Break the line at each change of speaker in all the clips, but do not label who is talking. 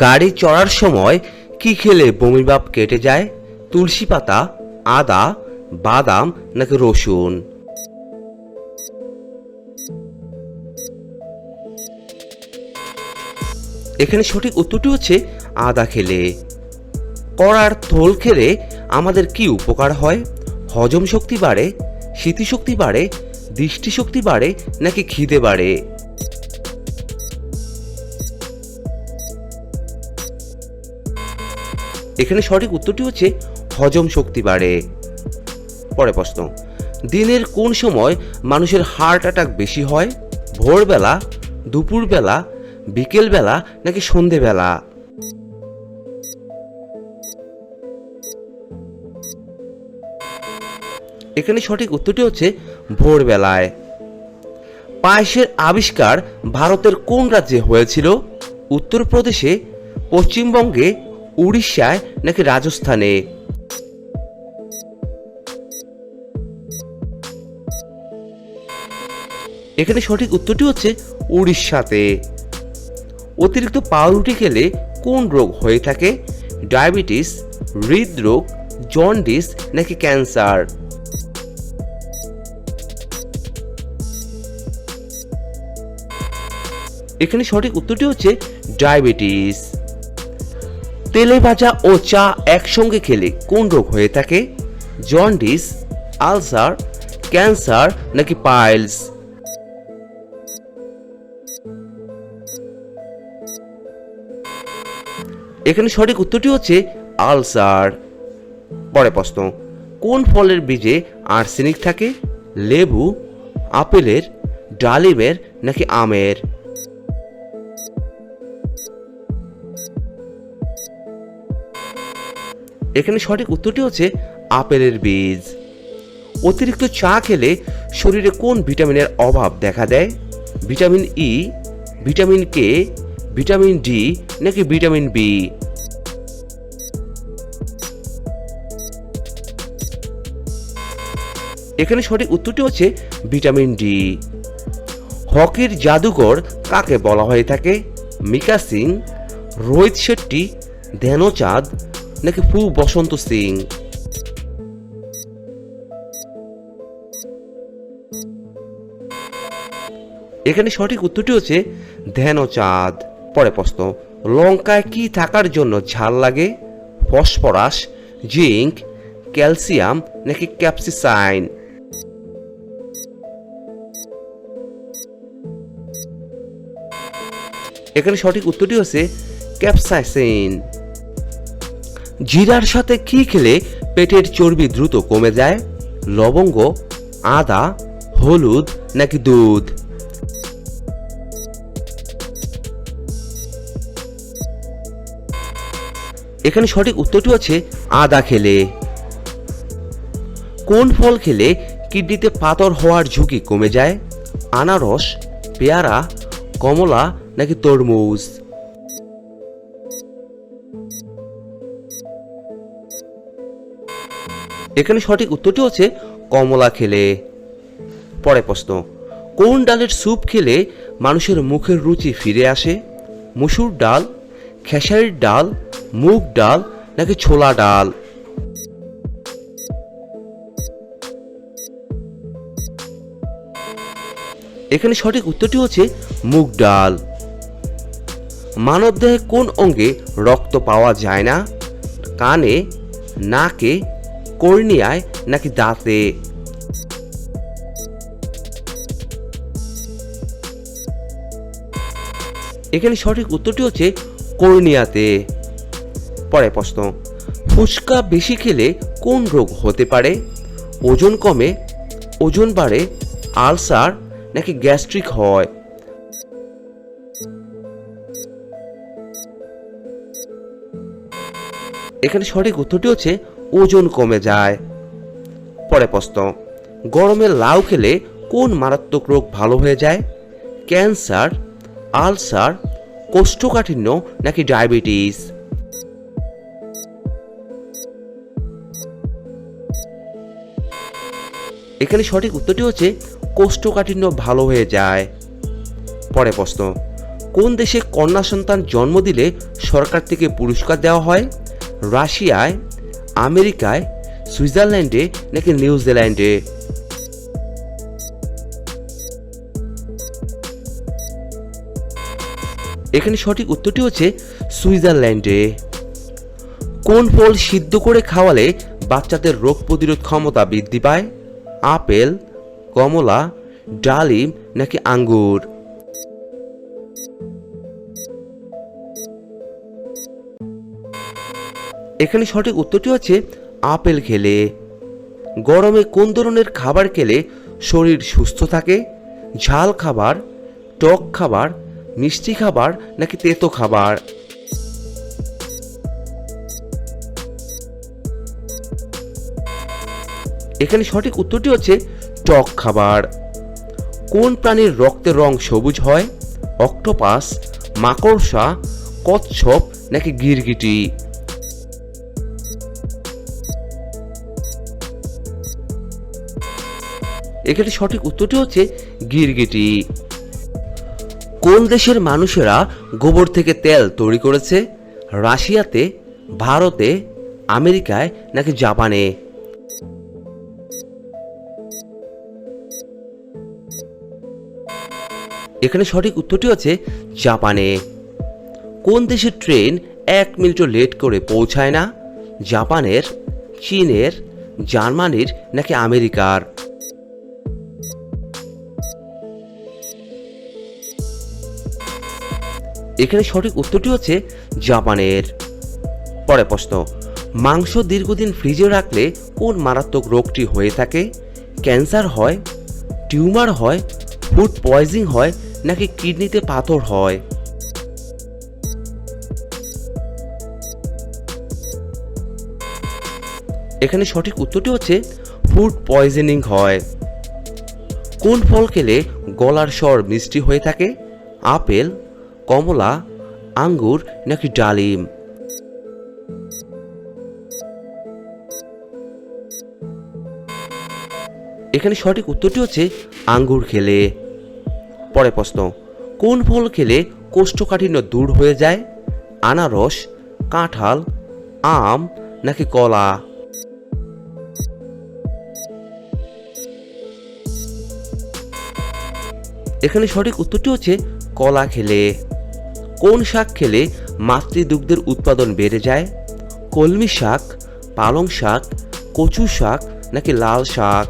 গাড়ি চড়ার সময় কি খেলে বমি ভাব কেটে যায়? তুলসী পাতা, আদা, বাদাম নাকি রসুন? এখানে সঠিক উত্তরটি হচ্ছে আদা খেলে। কড়ার থোল খেলে আমাদের কি উপকার হয়? হজম শক্তি বাড়ে, স্মৃতিশক্তি বাড়ে, দৃষ্টিশক্তি বাড়ে নাকি খিদে বাড়ে? এখানে সঠিক উত্তরটি হচ্ছে হজম শক্তি বাড়ে। পরে প্রশ্ন, দিনের কোন সময় মানুষের হার্ট অ্যাটাক বেশি হয়? ভোরবেলা, দুপুরবেলা, বিকেলবেলা নাকি সন্ধেবেলা? এখানে সঠিক উত্তরটি হচ্ছে ভোরবেলায়। পায়েসের আবিষ্কার ভারতের কোন রাজ্যে হয়েছিল? উত্তরপ্রদেশে, পশ্চিমবঙ্গে উড়িষ্যায় নাকি রাজস্থানে? এখানে সঠিক উত্তরটি হচ্ছে উড়িষ্যাতে। অতিরিক্ত পাউরুটি খেলে কোন রোগ হয়ে থাকে? ডায়াবেটিস, হৃদরোগ, জন্ডিস নাকি ক্যান্সার? এখানে সঠিক উত্তরটি হচ্ছে ডায়াবেটিস। তেলে ভাজা ও চা একসঙ্গে খেলে কোন রোগ হয়ে থাকে? জন্ডিস, আলসার, ক্যান্সার নাকি পাইলস? এখানে সঠিক উত্তরটি হচ্ছে আলসার। পরে প্রশ্ন, কোন ফলের বীজে আর্সেনিক থাকে? লেবু, আপেলের, ডালিমের নাকি আমের? এখানে সঠিক উত্তরটি হচ্ছে আপেলের বীজ। অতিরিক্ত চা খেলে শরীরে কোন ভিটামিনের অভাব দেখা দেয়? Vitamin E vitamin K vitamin D নাকি ভিটামিন বি এখানে সঠিক উত্তরটি হচ্ছে ভিটামিন ডি হকির জাদুঘর কাকে বলা হয়ে থাকে? মিকা সিং রোহিত শেট্টি, ধ্যানচাঁদ নাকি ফু বসন্ত সিং? এখানে সঠিক উত্তরটি হচ্ছে ধ্যানচাঁদ পরে প্রশ্ন, লঙ্কায় কি থাকার জন্য ঝাল লাগে? ফসফরাস জিঙ্ক ক্যালসিয়াম নাকি ক্যাপসিসাইন? এখানে সঠিক উত্তরটি হচ্ছে ক্যাপসাইসিন। জিরার সাথে কি খেলে পেটের চর্বি দ্রুত কমে যায়? লবঙ্গ, আদা, হলুদ নাকি দুধ? এখানে সঠিক উত্তরটি হচ্ছে আদা খেলে। কোন ফল খেলে কিডনিতে পাথর হওয়ার ঝুঁকি কমে যায়? আনারস, পেয়ারা, কমলা নাকি তরমুজ? এখানে সঠিক উত্তরটি হচ্ছে কমলা খেলে। পরে প্রশ্ন, কোন ডালের স্যুপ খেলে মানুষের মুখের রুচি ফিরে আসে? মুসুর ডাল, খেসারির ডাল, মুগ ডাল নাকি ছোলা ডাল? এখানে সঠিক উত্তরটি হচ্ছে মুগ ডাল। মানবদেহে কোন অঙ্গে রক্ত পাওয়া যায় না? কানে, নাকে কর্নিয়ায় নাকি দাঁতে? এখানে সঠিক উত্তরটি হচ্ছে কর্নিয়াতে। পরে প্রশ্ন, ফুচকা বেশি খেলে কোন রোগ হতে পারে? ওজন কমে, ওজন বাড়ে, আলসার নাকি গ্যাস্ট্রিক হয়? এখানে সঠিক উত্তরটি হচ্ছে ওজন কমে যায়। পরে প্রশ্ন, গরমে লাউ খেলে কোন মারাত্মক রোগ ভালো হয়ে যায়? ক্যান্সার, আলসার, কোষ্ঠকাঠিন্য নাকি ডায়াবেটিস? এখানে সঠিক উত্তরটি হচ্ছে, কোষ্ঠকাঠিন্য ভালো হয়ে যায়। পরে প্রশ্ন, কোন দেশে কন্যা সন্তান জন্ম দিলে সরকার থেকে পুরস্কার দেওয়া হয়? রাশিয়ায় আমেরিকায়, সুইজারল্যান্ডে নাকি নিউজিল্যান্ডে? এখানে সঠিক উত্তরটি হচ্ছে সুইজারল্যান্ডে। কোন ফল সিদ্ধ করে খাওয়ালে বাচ্চাদের রোগ প্রতিরোধ ক্ষমতা বৃদ্ধি পায়? আপেল, কমলা, ডালিম নাকি আঙ্গুর? এখানে সঠিক উত্তরটি হচ্ছে আপেল খেলে। গরমে কোন ধরনের খাবার খেলে শরীর সুস্থ থাকে? ঝাল খাবার, টক খাবার, মিষ্টি খাবার নাকি তেতো খাবার? এখানে সঠিক উত্তরটি হচ্ছে টক খাবার। কোন প্রাণীর রক্তের রং সবুজ হয়? অক্টোপাস, মাকড়সা, কচ্ছপ নাকি গিরগিটি? এখানে সঠিক উত্তরটি হচ্ছে গিরগিটি। কোন দেশের মানুষেরা গোবর থেকে তেল তৈরি করেছে? রাশিয়াতে, ভারতে, আমেরিকায় নাকি জাপানে? এখানে সঠিক উত্তরটি হচ্ছে জাপানে। কোন দেশের ট্রেন এক মিনিটও লেট করে পৌঁছায় না? জাপানের, চীনের, জার্মানির নাকি আমেরিকার? এখানে সঠিক উত্তরটি হচ্ছে জাপানের পরে প্রশ্ন। মাংস দীর্ঘদিন ফ্রিজে রাখলে কোন মারাত্মক রোগটি হয়ে থাকে? ক্যান্সার হয়, টিউমার হয়, ফুড পয়জিং হয় নাকি কিডনিতে পাথর হয়? এখানে সঠিক উত্তরটি হচ্ছে ফুড পয়জনিং হয়। কোন ফল খেলে গলার স্বর মিষ্টি হয়ে থাকে? আপেল কমলা, আঙ্গুর নাকি ডালিম? এখানে সঠিক উত্তরটি হচ্ছে আঙ্গুর খেলে। পরে প্রশ্ন, কোন ফল খেলে কোষ্ঠকাঠিন্য দূর হয়ে যায়? আনারস, কাঁঠাল, আম নাকি কলা? এখানে সঠিক উত্তরটি হচ্ছে কলা খেলে। কোন শাক খেলে মাতৃদুগ্ধের উৎপাদন বেড়ে যায়? কলমি শাক, পালং শাক, কচু শাক, নাকি লাল শাক?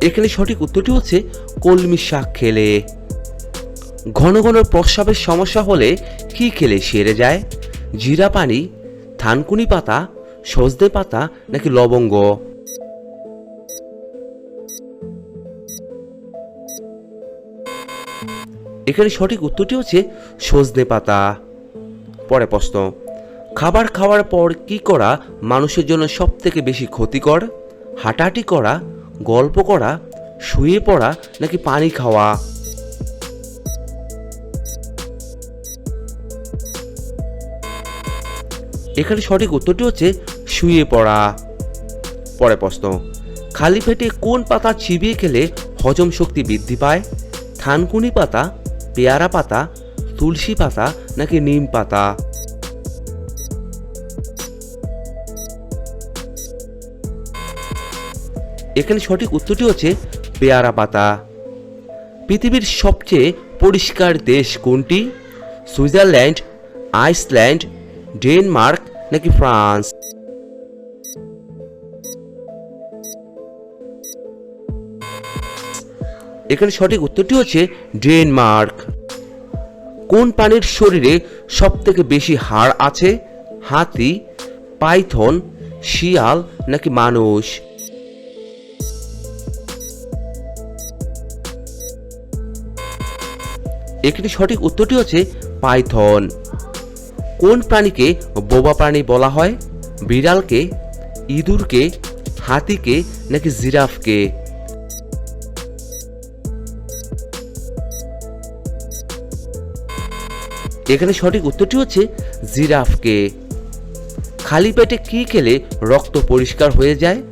এখানে সঠিক উত্তরটি হচ্ছে কলমি শাক খেলে। ঘন ঘন প্রস্রাবের সমস্যা হলে কি খেলে সেরে যায়? জিরা পানি, থানকুনি পাতা, সজনে পাতা, নাকি লবঙ্গ? এখানে সঠিক উত্তরটি হচ্ছে সজনে পাতা। পরে প্রশ্ন, খাবার খাওয়ার পর কি করা মানুষের জন্য সব থেকে বেশি ক্ষতিকর? হাঁটাহাঁটি করা, গল্প করা, শুয়ে পড়া নাকি পানি খাওয়া? এখানে সঠিক উত্তরটি হচ্ছে শুয়ে পড়া। পরে প্রশ্ন, খালি পেটে কোন পাতা চিবিয়ে খেলে হজম শক্তি বৃদ্ধি পায়? থানকুনি পাতা পেয়ারা পাতা, তুলসী পাতা নাকি নিম পাতা? এখানে সঠিক উত্তরটি হচ্ছে পেয়ারা পাতা। পৃথিবীর সবচেয়ে পরিষ্কার দেশ কোনটি? সুইজারল্যান্ড, আইসল্যান্ড, ডেনমার্ক নাকি ফ্রান্স? এখানে সঠিক উত্তরটি হচ্ছে ডেনমার্ক। কোন প্রাণীর শরীরে সব থেকে বেশি হাড় আছে? হাতি, পাইথন, শিয়াল নাকি মানুষ? এখানে সঠিক উত্তরটি হচ্ছে পাইথন। কোন প্রাণীকে বোবা প্রাণী বলা হয়? বিড়ালকে, ইঁদুরকে, হাতিকে নাকি জিরাফকে? এখানে সঠিক উত্তরটি হচ্ছে জিরাফকে। খালি পেটে কি খেলে রক্ত পরিষ্কার হয়ে যায়?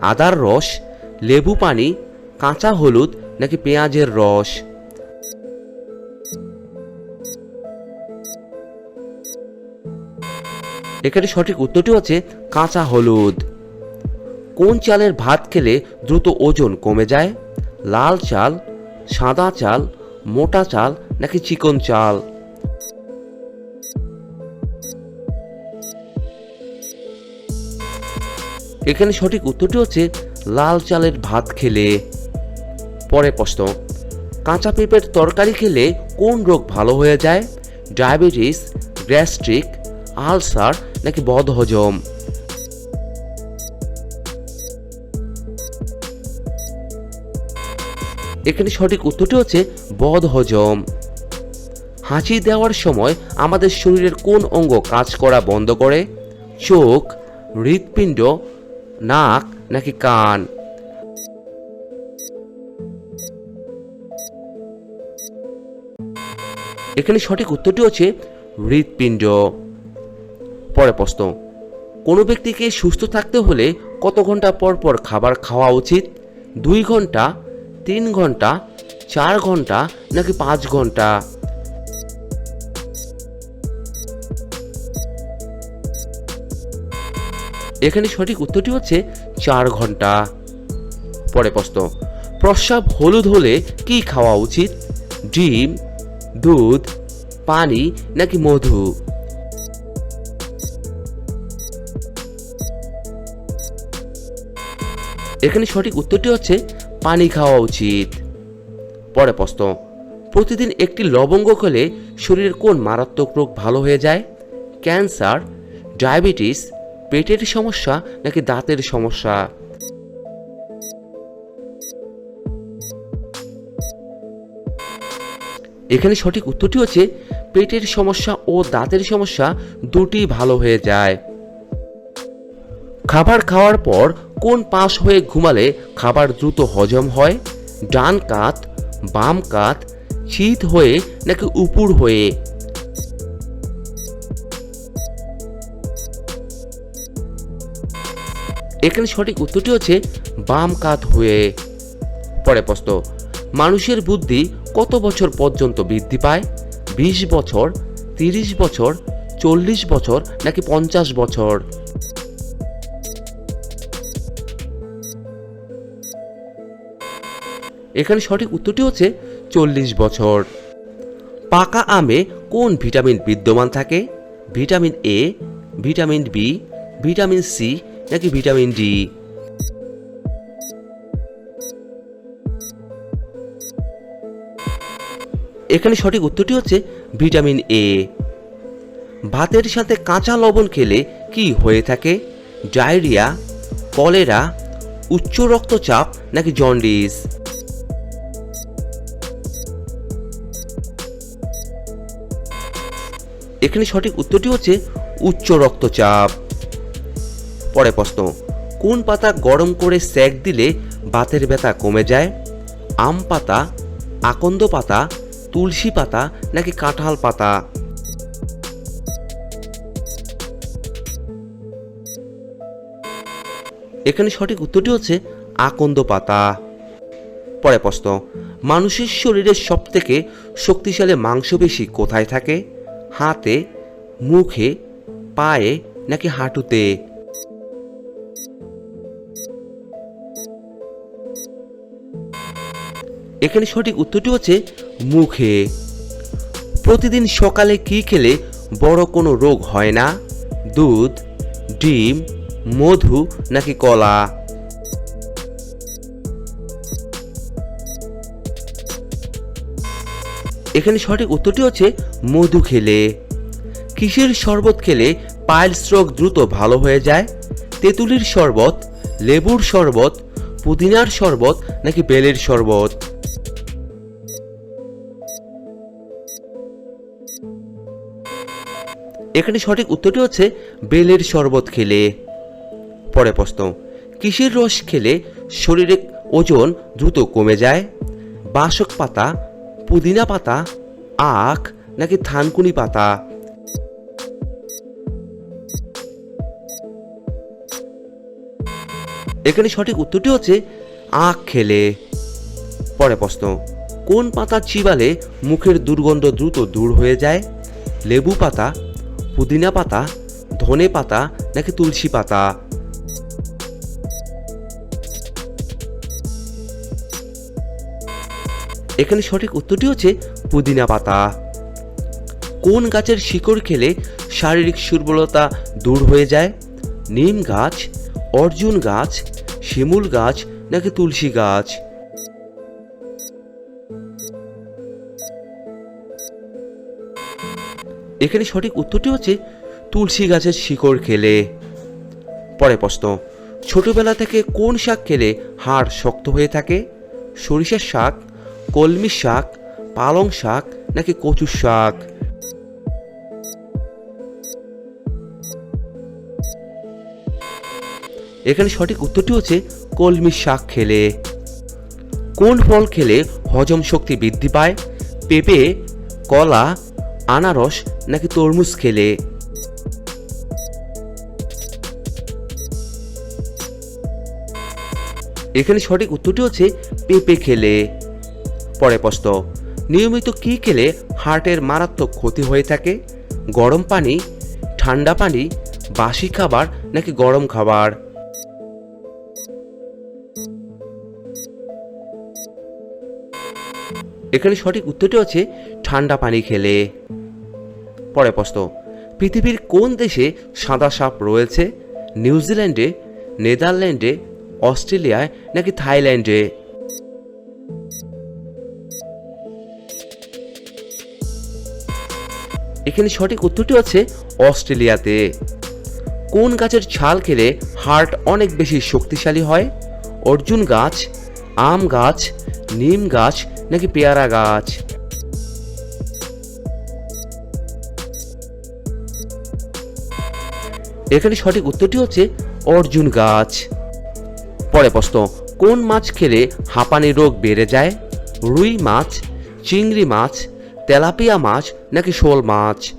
আদার রস, লেবু পানি, কাঁচা হলুদ নাকি পেঁয়াজের রস? এখানে সঠিক উত্তরটি হচ্ছে কাঁচা হলুদ। কোন চালের ভাত খেলে দ্রুত ওজন কমে যায়? লাল চাল, সাদা চাল, মোটা চাল নাকি চিকন চাল? এখানে সঠিক উত্তরটি হচ্ছে লাল চালের ভাত খেলে। পরে প্রশ্ন, কাঁচা পেঁপের তরকারি খেলে কোন রোগ ভালো হয়ে যায়? ডায়াবেটিস, গ্যাস্ট্রিক, আলসার নাকি বদহজম এখানে সঠিক উত্তরটি হচ্ছে বদহজম হাঁচি দেওয়ার সময় আমাদের শরীরের কোন অঙ্গ কাজ করা বন্ধ করে? চোখ, হৃৎপিণ্ড নাক নাকি কান? এখানে সঠিক উত্তরটি হচ্ছে হৃৎপিণ্ড। পরে প্রশ্ন, কোনো ব্যক্তিকে সুস্থ থাকতে হলে কত ঘণ্টা পর পর খাবার খাওয়া উচিত? দুই ঘণ্টা, তিন ঘণ্টা, চার ঘণ্টা নাকি পাঁচ ঘণ্টা? এখানে সঠিক উত্তরটি হচ্ছে চার ঘণ্টা। পরে প্রশ্ন, প্রস্রাব হলুদ হলে কি খাওয়া উচিত? ডিম, দুধ, পানি নাকি মধু? এখানে সঠিক উত্তরটি হচ্ছে পানি খাওয়া উচিত। পরে প্রশ্ন, প্রতিদিন একটি লবঙ্গ খেলে শরীরের কোন মারাত্মক রোগ ভালো হয়ে যায়? ক্যান্সার, ডায়াবেটিস পেটের সমস্যা নাকি দাঁতের সমস্যা? এখানে সঠিক উত্তরটি হচ্ছে, পেটের সমস্যা ও দাঁতের সমস্যা দুটি ভালো হয়ে যায়। খাবার খাওয়ার পর কোন পাশ হয়ে ঘুমালে খাবার দ্রুত হজম হয়? ডান কাত, বাম কাত চিত হয়ে নাকি উপুর হয়ে? এখানে সঠিক উত্তরটি হচ্ছে বাম কাত হয়ে পরে প্রশ্ন, মানুষের বুদ্ধি কত বছর পর্যন্ত বৃদ্ধি পায়? বিশ বছর, তিরিশ বছর, চল্লিশ বছর, নাকি পঞ্চাশ বছর? এখানে সঠিক উত্তরটি হচ্ছে চল্লিশ বছর। পাকা আমে কোন ভিটামিন বিদ্যমান থাকে? Vitamin A, vitamin B, vitamin C নাকি ভিটামিন ডি? এখানে সঠিক উত্তরটি হচ্ছে ভিটামিন এ। ভাতের সাথে কাঁচা লবণ খেলে কি হয়ে থাকে? ডায়রিয়া, কলেরা, উচ্চ রক্তচাপ নাকি জন্ডিস? এখানে সঠিক উত্তরটি হচ্ছে উচ্চ রক্তচাপ। পরে প্রশ্ন, কোন পাতা গরম করে সেক দিলে বাতের ব্যথা কমে যায়? আম পাতা, আকন্দ পাতা, তুলসী পাতা নাকি কাঁঠাল পাতা? এখানে সঠিক উত্তরটি হচ্ছে আকন্দ পাতা। পরে প্রশ্ন, মানুষের শরীরের সব থেকে শক্তিশালী মাংসপেশি কোথায় থাকে? হাতে, মুখে, পায়ে নাকি হাঁটুতে? এখানে সঠিক উত্তরটি হচ্ছে মুখে। প্রতিদিন সকালে কি খেলে বড় কোনো রোগ হয় না? দুধ, ডিম, মধু নাকি কলা? এখানে সঠিক উত্তরটি হচ্ছে মধু খেলে। কিসের শরবত খেলে পাইলস রোগ দ্রুত ভালো হয়ে যায়? তেঁতুলির শরবত, লেবুর শরবত, পুদিনার শরবত নাকি বেলের শরবত? এখানে সঠিক উত্তরটি হচ্ছে বেলের শরবত খেলে। পরে প্রশ্ন, কিসের রস খেলে শরীরে ওজন দ্রুত কমে যায়? বাসক পাতা, পুদিনা পাতা, আখ, নাকি থানকুনি পাতা? এখানে সঠিক উত্তরটি হচ্ছে আখ খেলে। পরে প্রশ্ন, কোন পাতা চিবালে মুখের দুর্গন্ধ দ্রুত দূর হয়ে যায়? লেবু পাতা পুদিনা পাতা, ধনে পাতা নাকি তুলসী পাতা? এখানে সঠিক উত্তরটি হচ্ছে পুদিনা পাতা। কোন গাছের শিকড় খেলে শারীরিক দুর্বলতা দূর হয়ে যায়? নিম গাছ, অর্জুন গাছ, শিমুল গাছ নাকি তুলসী গাছ? এখানে সঠিক উত্তরটি হচ্ছে তুলসী গাছের শিকড় খেলে। পরে প্রশ্ন, ছোটবেলা থেকে কোন শাক খেলে হাড় শক্ত হয়ে থাকে? সরিষার শাক, কলমি শাক, পালং শাক নাকি কচুর শাক? এখানে সঠিক উত্তরটি হচ্ছে কলমি শাক খেলে। কোন ফল খেলে হজম শক্তি বৃদ্ধি পায়? পেঁপে, কলা আনারস নাকি তরমুজ খেলে? এখানে সঠিক উত্তরটি হচ্ছে পেঁপে খেলে। পরে প্রশ্ন, নিয়মিত কি খেলে হার্টের মারাত্মক ক্ষতি হয়ে থাকে? গরম পানি, ঠান্ডা পানি, বাসি খাবার নাকি গরম খাবার? এখানে সঠিক উত্তরটি হচ্ছে ঠান্ডা পানি খেলে। পরে প্রশ্ন, পৃথিবীর কোন দেশে সাদা সাপ রয়েছে? নিউজিল্যান্ডে, নেদারল্যান্ডে, অস্ট্রেলিয়ায় নাকি থাইল্যান্ডে? এখানে সঠিক উত্তরটি হচ্ছে অস্ট্রেলিয়াতে। কোন গাছের ছাল খেলে হার্ট অনেক বেশি শক্তিশালী হয়? অর্জুন গাছ, আম গাছ, নিম গাছ নাকি পেয়ারা গাছ? এখানে সঠিক উত্তরটি হচ্ছে অর্জুন গাছ। পরে প্রশ্ন, কোন মাছ খেলে হাঁপানি রোগ বেড়ে যায়? রুই মাছ, চিংড়ি মাছ, তেলাপিয়া মাছ নাকি শোল মাছ?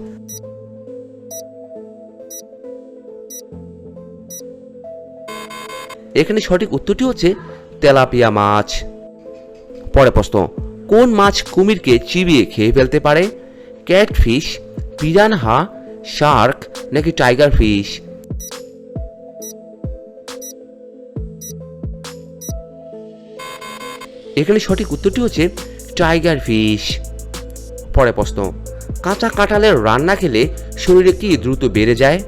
এখানে সঠিক উত্তরটি হচ্ছে তেলাপিয়া মাছ। পরে প্রশ্ন, কোন মাছ কুমিরকে চিবিয়ে খেয়ে ফেলতে পারে? ক্যাটফিশ, পিরানহা শার্ক নাকি টাইগার ফিশ এখানে সঠিক উত্তরটি হচ্ছে টাইগার ফিশ পরে প্রশ্ন, কাঁচা কাঁঠালের রান্না খেলে শরীরে কি দ্রুত বেড়ে যায়?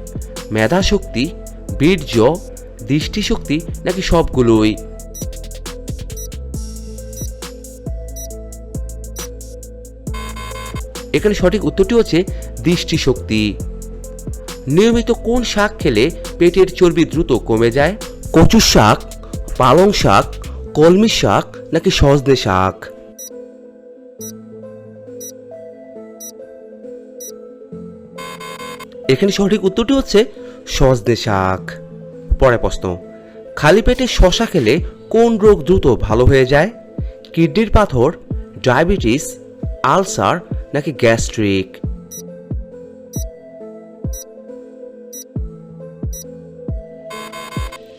মেধা শক্তি বীর্য, দৃষ্টিশক্তি নাকি সবগুলোই? এখানে সঠিক উত্তরটি হচ্ছে দৃষ্টিশক্তি। নিয়মিত কোন শাক খেলে পেটের চর্বি দ্রুত কমে যায়? কচু শাক, পালং শাক, কলমি শাক নাকি সজনে শাক? এখানে সঠিক উত্তরটি হচ্ছে সজনে শাক। পরে প্রশ্ন, খালি পেটে শশা খেলে কোন রোগ দ্রুত ভালো হয়ে যায়? কিডনির পাথর, ডায়াবেটিস, আলসার নাকি গ্যাস্ট্রিক?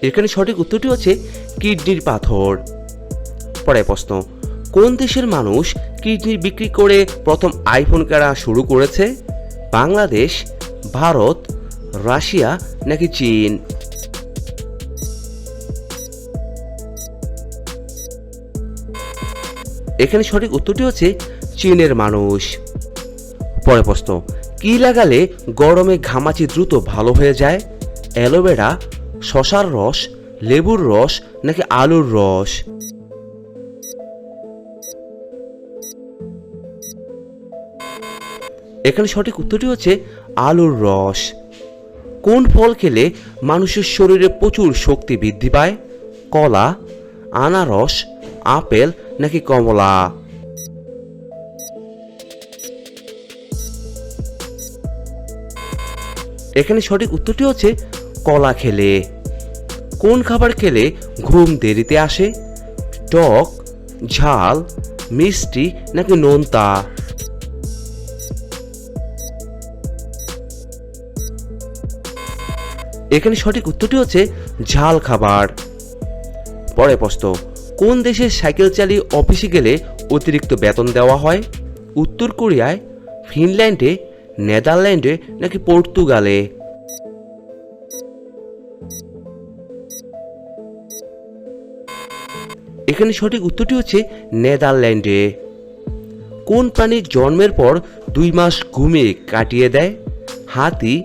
এখানে সঠিক উত্তরটি হচ্ছে কিডনির পাথর। পরে প্রশ্ন, কোন দেশের মানুষ কিডনি বিক্রি করে প্রথম আইফোন কেনা শুরু করেছে? বাংলাদেশ, ভারত, রাশিয়া নাকি চীন? এখানে সঠিক উত্তরটি হচ্ছে চীনের মানুষ। পরে প্রশ্ন, কি লাগালে গরমে ঘামাচি দ্রুত ভালো হয়ে যায়? অ্যালোভেরা শশার রস, লেবুর রস নাকি আলুর রস? এখানে সঠিক উত্তরটি হচ্ছে আলুর রস। কোন ফল খেলে মানুষের শরীরে প্রচুর শক্তি বৃদ্ধি পায়? কলা, আনারস, আপেল নাকি কমলা? এখানে সঠিক উত্তরটি হচ্ছে কলা খেলে, কোন খাবার খেলে ঘুম দেরিতে আসে? টক, ঝাল, মিষ্টি নাকি নোনতা? এখানে সঠিক উত্তরটি হচ্ছে ঝাল খাবার। পরে প্রশ্ন, কোন দেশের সাইকেল চালিয়ে অফিসে গেলে অতিরিক্ত বেতন দেওয়া হয়? উত্তর কোরিয়ায়, ফিনল্যান্ডে, নেদারল্যান্ডে নাকি পর্তুগালে? এখানে সঠিক উত্তরটি হচ্ছে নেদারল্যান্ডে। কোন প্রাণীর জন্মের পর দুই মাস ঘুমিয়ে কাটিয়ে দেয়? হাতি,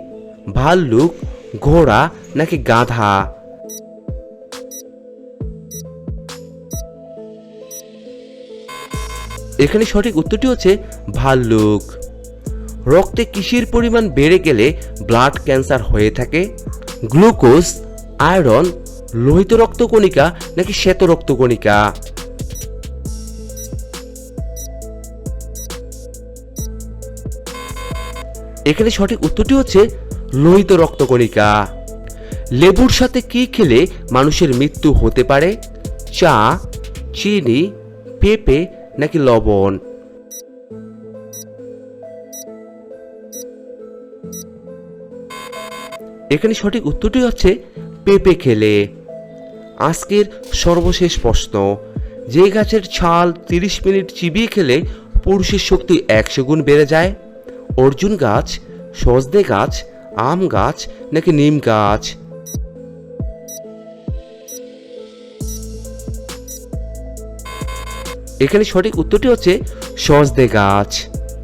ভাল্লুক, ঘোড়া নাকি গাধা? এখানে সঠিক উত্তরটি হচ্ছে ভাল্লুক। রক্তে কিসের পরিমাণ বেড়ে গেলে ব্লাড ক্যান্সার হয়ে থাকে? গ্লুকোজ, আয়রন লোহিত রক্তকণিকা নাকি শ্বেত রক্তকণিকা এখানে সঠিক উত্তরটি হচ্ছে লোহিত রক্তকণিকা লেবুর সাথে কি খেলে মানুষের মৃত্যু হতে পারে? চা, চিনি, পেঁপে নাকি লবণ? এখানে সঠিক উত্তরটি হচ্ছে পেঁপে খেলে। আজকের সর্বশেষ প্রশ্ন। যে গাছের ছাল তিরিশ মিনিট চিবিয়ে খেলে পুরুষের শক্তি একশো গুণ বেড়ে যায়? অর্জুন গাছ, সজনে গাছ, আম গাছ নাকি নিম গাছ? এখানে সঠিক উত্তরটি হচ্ছে সজনে গাছ।